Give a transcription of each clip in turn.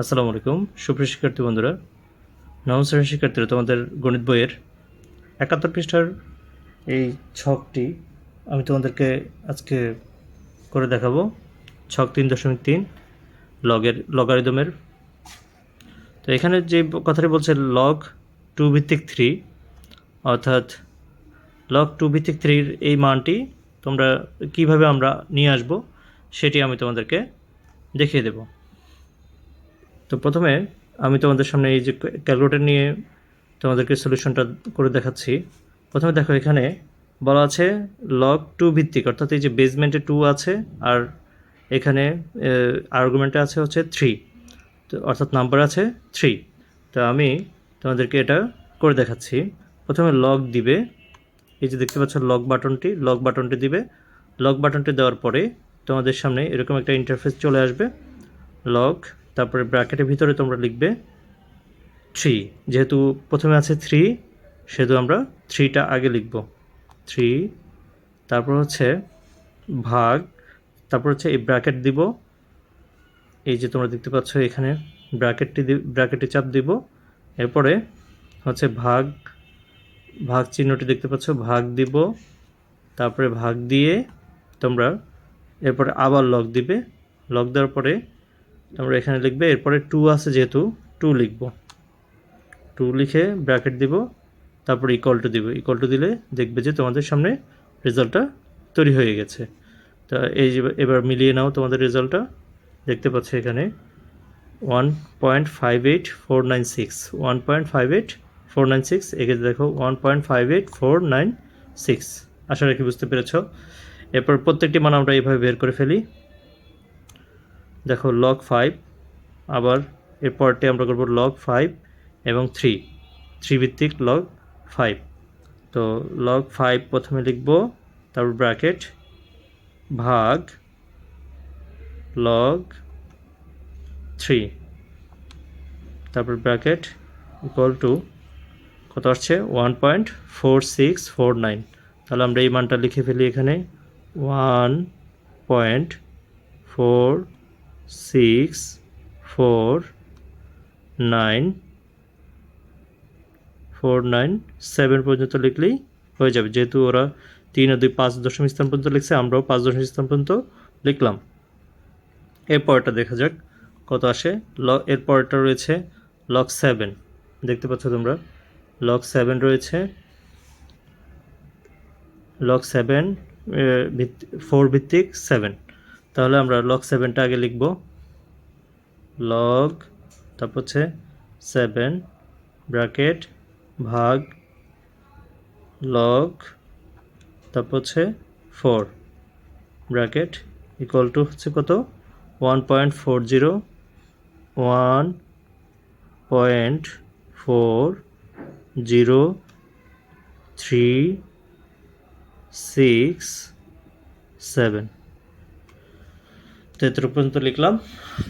আসসালামু আলাইকুম। সুপ্রিয় শিক্ষার্থী বন্ধুরা, নবম শিক্ষার্থীরা, তোমাদের গণিত বইয়ের একাত্তর পৃষ্ঠার এই ছকটি আমি তোমাদেরকে আজকে করে দেখাবো। ছক তিন দশমিক তিন, লগের লগারিদমের। তো এখানে যে কথাটি বলছে লগ টু ভিত্তিক থ্রি অর্থাৎ লগ টু ভিত্তিক থ্রির এই মানটি তোমরা কীভাবে আমরা নিয়ে আসব, সেটি আমি তোমাদেরকে দেখিয়ে দেবো। তো প্রথমে আমি তোমাদের সামনে এই যে ক্যালকুলেটর নিয়ে তোমাদেরকে সলিউশনটা করে দেখাচ্ছি। প্রথমে দেখো এখানে বলা আছে লগ টু ভিত্তিক, অর্থাৎ এই যে বেসমেন্টে টু আছে আর এখানে আর্গুমেন্টে আছে হচ্ছে থ্রি তো অর্থাৎ নাম্বার আছে থ্রি তো আমি তোমাদেরকে এটা করে দেখাচ্ছি। প্রথমে লগ দিবে। এই যে দেখতে পাচ্ছ লক বাটনটি লক বাটনটি দিবে। লক বাটনটি দেওয়ার পরে তোমাদের সামনে এরকম একটা ইন্টারফেস চলে আসবে। লগ তারপরে ব্র্যাকেটের ভিতরে তোমরা লিখবে থ্রি যেহেতু প্রথমে আছে থ্রি সেহেতু আমরা থ্রিটা আগে লিখব। থ্রি তারপর হচ্ছে ভাগ, তারপর হচ্ছে এই ব্র্যাকেট দিব। এই যে তোমরা দেখতে পাচ্ছ এখানে ব্র্যাকেটটি ব্র্যাকেটে চাপ দিব। এরপরে হচ্ছে ভাগ ভাগ চিহ্নটি দেখতে পাচ্ছ, ভাগ দিব। তারপরে ভাগ দিয়ে তোমরা এরপরে আবার লক দিবে। লক দেওয়ার পরে তোমরা এখানে লিখবে, এরপরে টু আছে যেহেতু, টু লিখব। টু লিখে ব্র্যাকেট দিব, তারপর ইকুয়াল টু দিব। ইকুয়াল টু দিলে দেখবে যে তোমাদের সামনে রেজাল্টটা তৈরি হয়ে গেছে। তা এই যে এবার মিলিয়ে নাও তোমাদের রেজাল্টটা। দেখতে পাচ্ছ এখানে one point five eight four nine six one point five eight four nine six একে দেখো one point five eight four nine six আশা রাখি বুঝতে পেরেছ। এরপর প্রত্যেকটি মান আমরা এইভাবে বের করে ফেলি। দেখো লগ ফাইভ আবার এরপরটি আমরা করব লগ ফাইভ এবং থ্রি থ্রি ভিত্তিক লগ ফাইভ তো লগ ফাইভ প্রথমে লিখব, তারপর ব্র্যাকেট ভাগ লগ থ্রি তারপর ব্র্যাকেট ইকুয়াল টু কত আসছে? One point four six four nine তাহলে আমরা এই মানটা লিখে ফেলি এখানে one point four six, four, nine four, nine, seven পর্যন্ত লিখলেই হয়ে যাবে। যেহেতু ওরা তিন আর দুই পাঁচ দশমিক স্থান পর্যন্ত লিখছে, আমরাও পাঁচ দশমিক স্থান পর্যন্ত লিখলাম। এরপরটা দেখা যাক কত আসে। ল, এরপরটা রয়েছে লক সেভেন দেখতে পাচ্ছ তোমরা? লক সেভেন রয়েছে। লক সেভেন ফোর ভিত্তিক সেভেন তাহলে আমরা লগ সেভেনটা আগে লিখব। লগ তারপর হচ্ছে সেভেন ব্র্যাকেট ভাগ লগ তারপর হচ্ছে ফোর ব্র্যাকেট ইকুয়াল টু হচ্ছে কত? One point four zero one point four zero three six seven তো এতটুকু পর্যন্ত লিখলাম।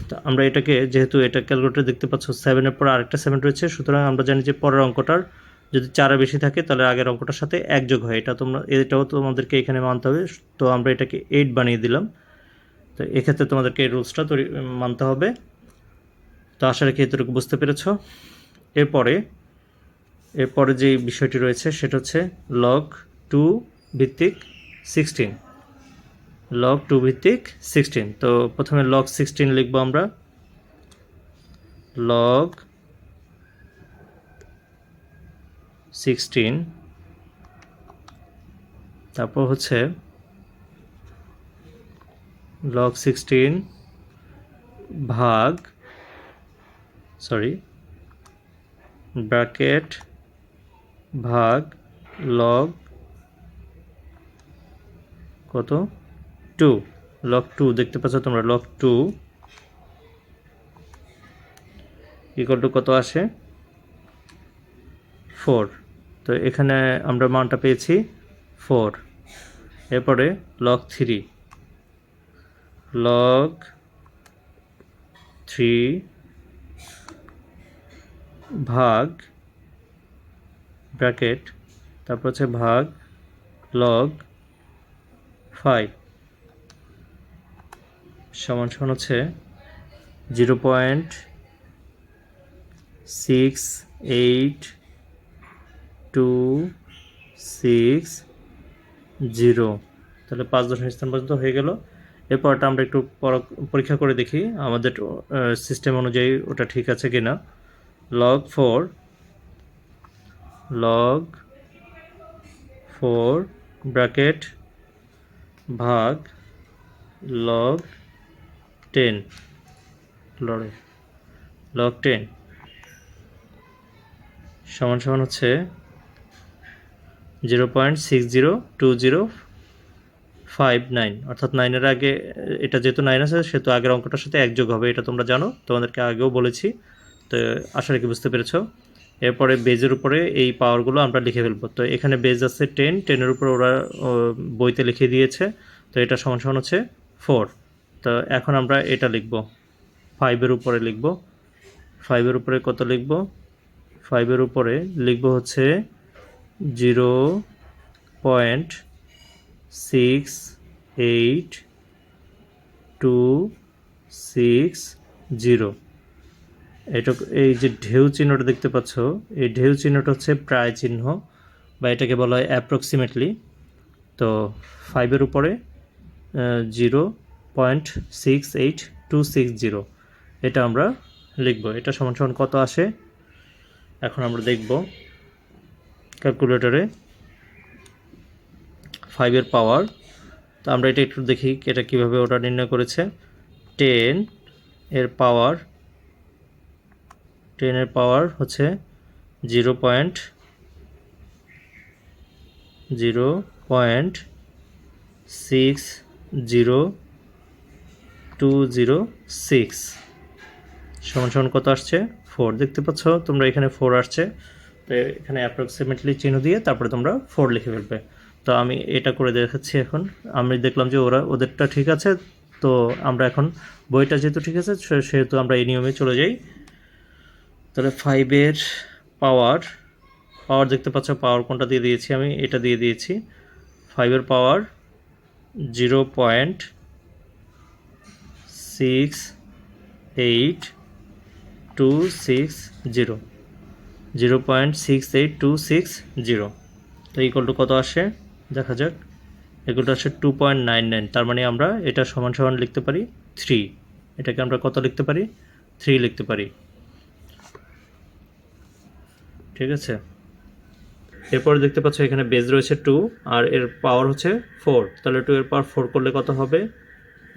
তো আমরা এটাকে, যেহেতু এটা ক্যালকুলেটর দেখতে পাচ্ছ সেভেনের পর আরেকটা সেভেন রয়েছে, সুতরাং আমরা জানি যে পরের অঙ্কটার যদি চারা বেশি থাকে, তাহলে আগের অঙ্কটার সাথে একযোগ হয়। এটা তোমরা, এটাও তোমাদেরকে এখানে মানতে হবে। তো আমরা এটাকে এইট বানিয়ে দিলাম। তো এক্ষেত্রে তোমাদেরকে এই রুলসটা তৈরি, মানতে হবে। তো আশা রাখি এতটুকু বুঝতে পেরেছ। এরপরে এরপরে যে বিষয়টি রয়েছে, সেটা হচ্ছে লগ টু ভিত্তিক সিক্সটিন লগ টু ভিত্তিক সিক্সটিন তো প্রথমে লগ সিক্সটিন লিখব আমরা। লগ সিক্সটিন তারপর হচ্ছে লগ সিক্সটিন ভাগ সরি ব্র্যাকেট ভাগ লগ কত? টু লক টু দেখতে পাচ্ছ তোমরা লক টু ইকুয়াল টু কত আসে? ফোর তো এখানে আমরা মানটা পেয়েছি ফোর এরপরে লক থ্রি লক থ্রি ভাগ ব্র্যাকেট তারপর হচ্ছে ভাগ লগ ফাইভ সমান সমান হচ্ছে zero point six eight two six zero. তাহলে পাঁচ দশমিক স্থান পর্যন্ত হয়ে গেল। এরপরটা আমরা একটু পর- পরীক্ষা করে দেখি আমাদের সিস্টেম অনুযায়ী ওটা ঠিক আছে কি না log four log four bracket ভাগ লগ টেন লড়ে। লগ টেন সমান সমান হচ্ছে zero point six zero two zero five nine অর্থাৎ নাইনের আগে, এটা যেহেতু নাইন আছে, সেহেতু আগের অঙ্কটার সাথে এক যোগ হবে, এটা তোমরা জানো। তোমাদেরকে আগেও বলেছি। তো আশা রাখি বুঝতে পেরেছ। এরপরে বেজের উপরে এই পাওয়ারগুলো আমরা লিখে ফেলব। তো এখানে বেজ আছে টেন টেনের উপর ওরা বইতে লিখে দিয়েছে। তো এটা সমান সমান হচ্ছে ফোর তো এখন আমরা এটা লিখব। ফাইভের উপরে লিখব। ফাইভের উপরে কত লিখব? ফাইভের উপরে লিখব হচ্ছে zero point six eight two six zero এটা এই যে ঢেউ চিহ্নটা দেখতে পাচ্ছ, এই ঢেউ চিহ্নটা হচ্ছে প্রায় চিহ্ন বা এটাকে বলা হয় অ্যাপ্রক্সিমেটলি তো ফাইভের উপরে zero point six eight two six zero. এটা আমরা লিখব। এটা সমান সমান কত আসে? এখন আমরা দেখব ক্যালকুলেটরে ফাইভের পাওয়ার তো আমরা এটা একটু দেখি এটা কীভাবে ওটা নির্ণয় করেছে। টেন এর পাওয়ার টেনের পাওয়ার হচ্ছে zero point zero point six zero two zero six সমান সমান কত আসছে? ফোর দেখতে পাচ্ছ, তোমরা এখানে ফোর আসছে। তো এখানে অ্যাপ্রক্সিমেটলি চিহ্ন দিয়ে তারপরে তোমরা ফোর লিখে ফেলবে। তো আমি এটা করে দেখাচ্ছি এখন। আমি দেখলাম যে ওরা, ওদেরটা ঠিক আছে। তো আমরা এখন বইটা যেহেতু ঠিক আছে সেহেতু আমরা এই নিয়মে চলে যাই। তাহলে ফাইভের পাওয়ার পাওয়ার দেখতে পাচ্ছ পাওয়ার কোনটা দিয়ে দিয়েছি আমি? এটা দিয়ে দিয়েছি। ফাইভের power zero point six eight two six zero zero point six eight two six zero তো ইকুয়াল টু কত আসে? দেখা যাক। এগুলো আসে টু পয়েন্ট নাইন নাইন তার মানে আমরা এটা সমান সমান লিখতে পারি থ্রি এটাকে আমরা কত লিখতে পারি? থ্রি লিখতে পারি। ঠিক আছে? এরপর দেখতে পাচ্ছ এখানে বেজ রয়েছে টু আর এর পাওয়ার হচ্ছে ফোর তাহলে টু এর পাওয়ার ফোর করলে কত হবে?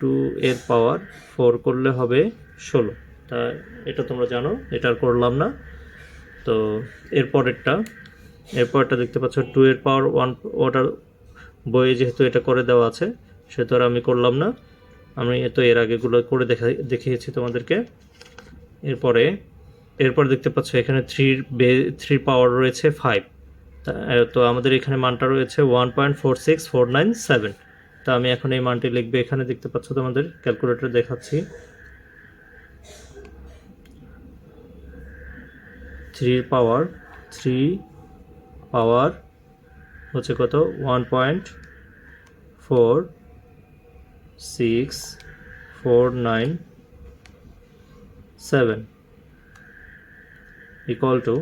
টু এর পাওয়ার ফোর করলে হবে ষোলো। তা এটা তোমরা জানো, এটা আর করলাম না। তো এরপরেরটা এরপরটা দেখতে পাচ্ছ টু এর পাওয়ার ওয়ান ওটার বইয়ে যেহেতু এটা করে দেওয়া আছে, সেহেতু আর আমি করলাম না। আমি তো এর আগেগুলো করে দেখা, দেখিয়েছি তোমাদেরকে। এরপরে, এরপর দেখতে পাচ্ছ এখানে থ্রির বে থ্রির পাওয়ার রয়েছে ফাইভ তো আমাদের এখানে মানটা রয়েছে one point four six four nine seven তা আমি এখন এই মানটি লিখবে। এখানে দেখতে পাচ্ছ তোমাদের ক্যালকুলেটর দেখাচ্ছি। থ্রির পাওয়ার, থ্রি পাওয়ার হচ্ছে কত? One point four six four nine seven equal to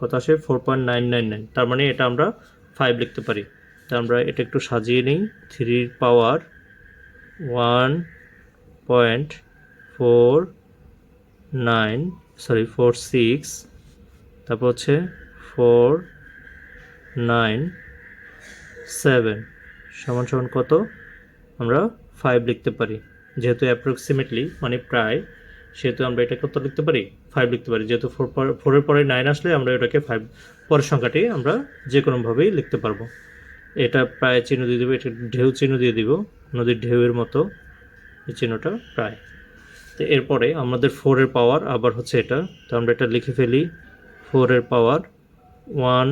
কত আসে? Four point nine nine nine. তার মানে এটা আমরা ফাইভ লিখতে পারি। আমরা, এটা একটু সাজিয়ে নিই। থ্রির power one point four nine sorry four six তারপর হচ্ছে ফোর নাইন সেভেন সমান সমান কত? আমরা ফাইভ লিখতে পারি। যেহেতু অ্যাপ্রক্সিমেটলি মানে প্রায়, সেহেতু আমরা এটা কত লিখতে পারি? ফাইভ লিখতে পারি। যেহেতু ফোর ফোরের পরে নাইন আসলে আমরা এটাকে ফাইভ পরের সংখ্যাটি আমরা যে কোনোভাবেই লিখতে পারব। এটা প্রায় চিহ্ন দিয়ে দেবো, এটা ঢেউ চিহ্ন দিয়ে দিব, নদীর ঢেউয়ের মতো এই চিহ্নটা প্রায়। তো এরপরে আমাদের ফোরের পাওয়ার আবার হচ্ছে এটা, তো আমরা এটা লিখে ফেলি ফোরের power one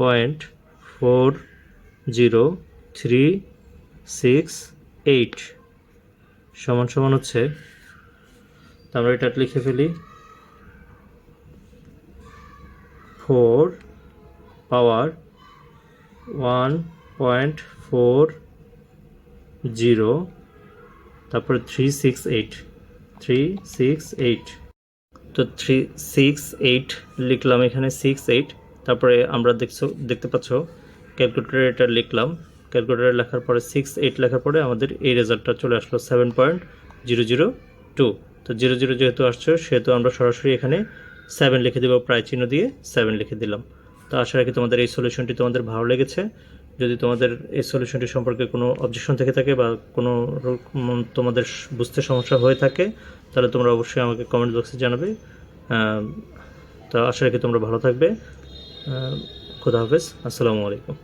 point four zero three six eight সমান সমান হচ্ছে, তো আমরা এটা লিখে ফেলি four power one point four zero তারপরে three six eight three six eight তো থ্রি সিক্স এইট লিখলাম এখানে সিক্স এইট তারপরে আমরা দেখছ, দেখতে পাচ্ছ ক্যালকুলেটারে এটা লিখলাম। ক্যালকুলেটারে লেখার পরে সিক্স এইট লেখার পরে আমাদের এই রেজাল্টটা চলে আসলো seven point zero zero two তো জিরো জিরো যেহেতু আসছে, সেহেতু আমরা সরাসরি এখানে সেভেন লিখে দেবো, প্রায় চিহ্ন দিয়ে সেভেন লিখে দিলাম। তো আশা রাখি তোমাদের এই সলিউশনটি তোমাদের ভালো লেগেছে। যদি তোমাদের এই সলিউশনটি সম্পর্কে কোনো অবজেকশন থেকে থাকে বা কোনো তোমাদের বুঝতে সমস্যা হয়ে থাকে, তাহলে তোমরা অবশ্যই আমাকে কমেন্ট বক্সে জানাবে। তো আশা রাখি তোমরা ভালো থাকবে। খুদা হাফেজ। আসসালামু আলাইকুম।